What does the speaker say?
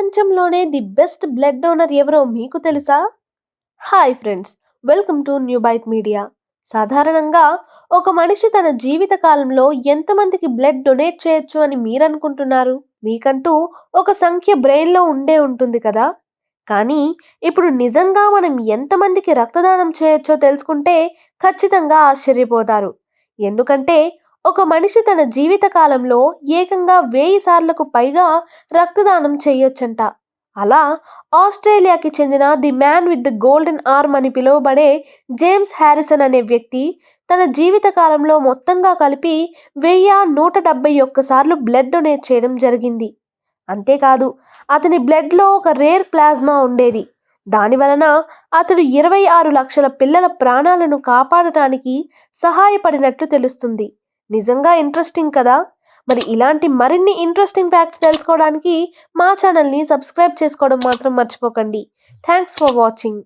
ప్రపంచంలోనే the best blood donor ఎవరో మీకు తెలుసా? Hi friends welcome to New Byte Media. సాధారణంగా ఒక మనిషి తన జీవిత కాలంలో ఎంతమందికి బ్లడ్ డొనేట్ చేయొచ్చు అని మీరు అనుకుంటున్నారు? మీకంటూ ఒక సంఖ్య బ్రెయిన్లో ఉండే ఉంటుంది కదా? కానీ ఇప్పుడు నిజంగా మనం ఎంతమందికి రక్తదానం చేయొచ్చో తెలుసుకుంటే ఖచ్చితంగా ఆశ్చర్యపోతారు. ఎందుకంటే ఒక మనిషి తన జీవిత కాలంలో ఏకంగా వెయ్యి సార్లకు పైగా రక్తదానం చేయొచ్చంట. అలా ఆస్ట్రేలియాకి చెందిన the man with the golden arm అని పిలువబడే జేమ్స్ హ్యారిసన్ అనే వ్యక్తి తన జీవిత కాలంలో మొత్తంగా కలిపి వెయ్యి నూట డెబ్బై ఒక్కసార్లు బ్లడ్ డొనేట్ చేయడం జరిగింది. అంతేకాదు అతని బ్లడ్లో ఒక రేర్ ప్లాజ్మా ఉండేది. దాని వలన అతడు ఇరవై ఆరు లక్షల పిల్లల ప్రాణాలను కాపాడటానికి సహాయపడినట్లు తెలుస్తుంది. నిజంగా ఇంట్రెస్టింగ్ కదా? మరి ఇలాంటి మరిన్ని ఇంట్రెస్టింగ్ ఫ్యాక్ట్స్ తెలుసుకోవడానికి మా ఛానల్ని సబ్స్క్రైబ్ చేసుకోవడం మాత్రం మర్చిపోకండి. Thanks for watching